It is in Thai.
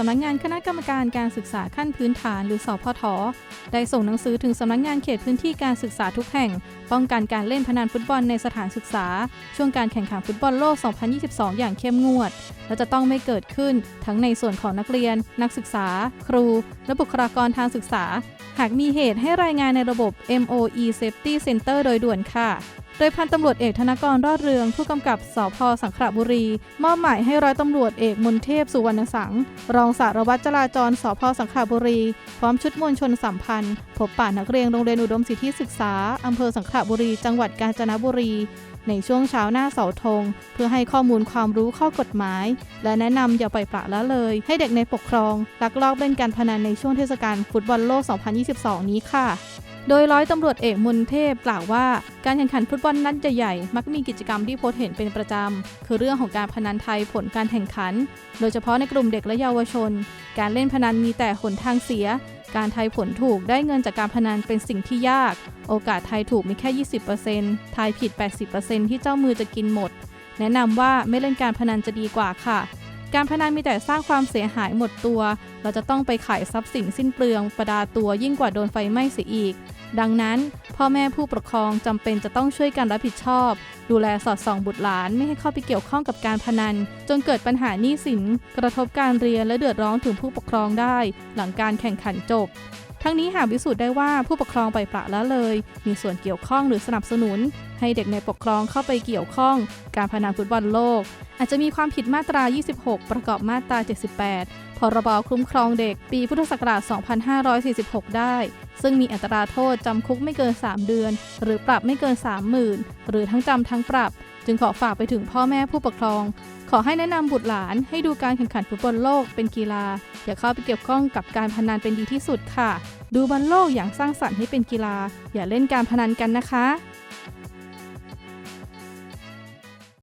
สำนักงานคณะกรรมการการศึกษาขั้นพื้นฐานหรือสพทได้ส่งหนังสือถึงสำนักงานเขตพื้นที่การศึกษาทุกแห่ง ป้องกันการเล่นพนันฟุตบอลในสถานศึกษา ช่วงการแข่งขันฟุตบอลโลก 2022 อย่างเข้มงวด และจะต้องไม่เกิดขึ้นทั้งในส่วนของนักเรียน นักศึกษา ครู และบุคลากรทางศึกษา หากมีเหตุให้รายงานในระบบ MOE Safety Center โดยด่วนค่ะ โดยพันตำรวจเอกธนกรรอดเรือง ผู้กำกับสพสังขละบุรี มอบหมายให้ร้อยตำรวจเอกมนเทพสุวรรณสัง รองสารวัตรจราจรสพสังขละบุรี พร้อมชุดมวลชนสัมพันธ์ พบป่านักเรียนโรงเรียนอุดมสิทธิศึกษาอำเภอสังขละบุรี จังหวัดกาญจนบุรี ในช่วงเช้าหน้าเสาธง เพื่อให้ข้อมูลความรู้ข้อกฎหมาย และแนะนำอย่าปล่อยปละละเลย ให้เด็กในปกครองลักลอบเล่นการพนันในช่วงเทศกาลฟุตบอลโลก 2022 นี้ค่ะ โดยร้อยตำรวจเอกมนเทพกล่าวว่า การแข่งขันฟุตบอลนัดใหญ่ๆมักมีกิจกรรมที่โพสต์เห็นเป็นประจำ คือเรื่องของการพนันไทยผลการแข่งขัน โดยเฉพาะในกลุ่มเด็กและเยาวชน การเล่นพนันมีแต่หนทางเสีย การทายผลถูกได้เงินจากการพนันเป็นสิ่งที่ยาก โอกาสทายถูกมีแค่ 20%ทายผิด 80%ที่เจ้ามือจะกินหมด แนะนำว่าไม่เล่นการพนันจะดีกว่าค่ะ การพนันมีแต่สร้างความเสียหายหมดตัว เราจะต้องไปขายทรัพย์สินสิ้นเปลือง ประดาตัวยิ่งกว่าโดนไฟไหม้เสียอีก ดังนั้น พ่อแม่ผู้ปกครองจำเป็นจะต้องช่วยกันรับผิดชอบ ดูแลสอดส่องบุตรหลานไม่ให้เข้าไปเกี่ยวข้องกับการพนัน จนเกิดปัญหาหนี้สิน กระทบการเรียนและเดือดร้อนถึงผู้ปกครองได้ หลังการแข่งขันจบ ทั้งนี้หากพิสูจน์ได้ว่าผู้ปกครองปล่อยปละละเลย มีส่วนเกี่ยวข้องหรือสนับสนุน ให้เด็กในปกครองเข้าไปเกี่ยวข้อง การพนันฟุตบอลโลก อาจจะมีความผิดมาตรา 26 ประกอบมาตรา 78 พรบคุ้มครองเด็กปีพุทธศักราช 2546 ได้ ซึ่งมีอัตราโทษจำคุกไม่เกิน 3 เดือน หรือปรับไม่เกิน 30,000 หรือทั้งจำทั้งปรับ จึงขอฝากไปถึงพ่อแม่ผู้ปกครอง ขอให้แนะนำบุตรหลานให้ดูการแข่งขันฟุตบอลโลกเป็นกีฬา อย่าเข้าไปเกี่ยวข้องกับการพนันเป็นดีที่สุดค่ะ ดูบอลโลกอย่างสร้างสรรค์ให้เป็นกีฬา อย่าเล่นการพนันกันนะคะ